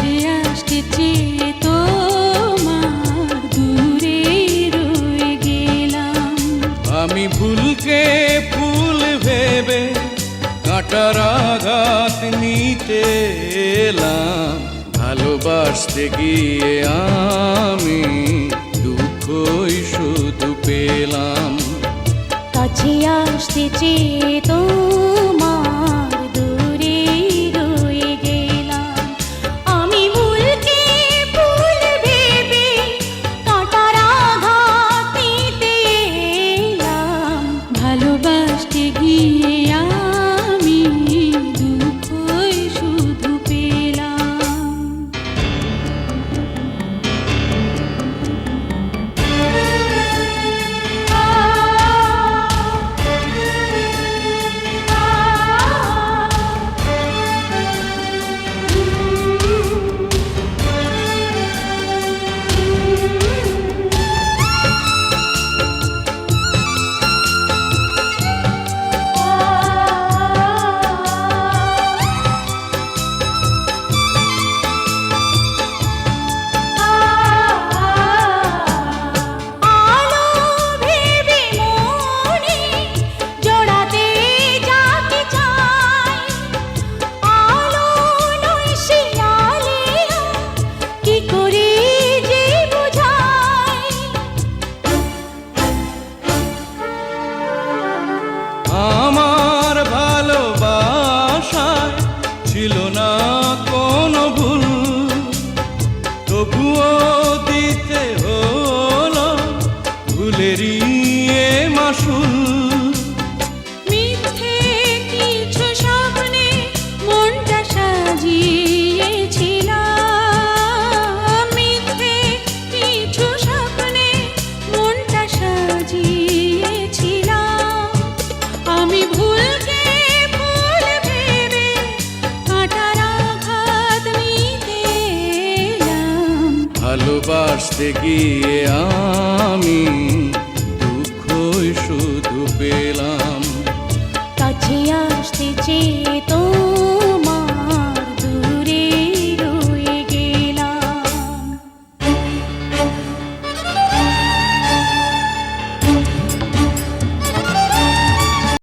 কাছে আসতেছি আমি ভুলকে ফুল ভেবে কাটার আঘাত নিতে এলাম। ভালোবাসতে গিয়ে আমি দুঃখই শুধু পেলাম। কাছে আসতে চেয়ে buồn ভালোবাসতে গিয়ে আ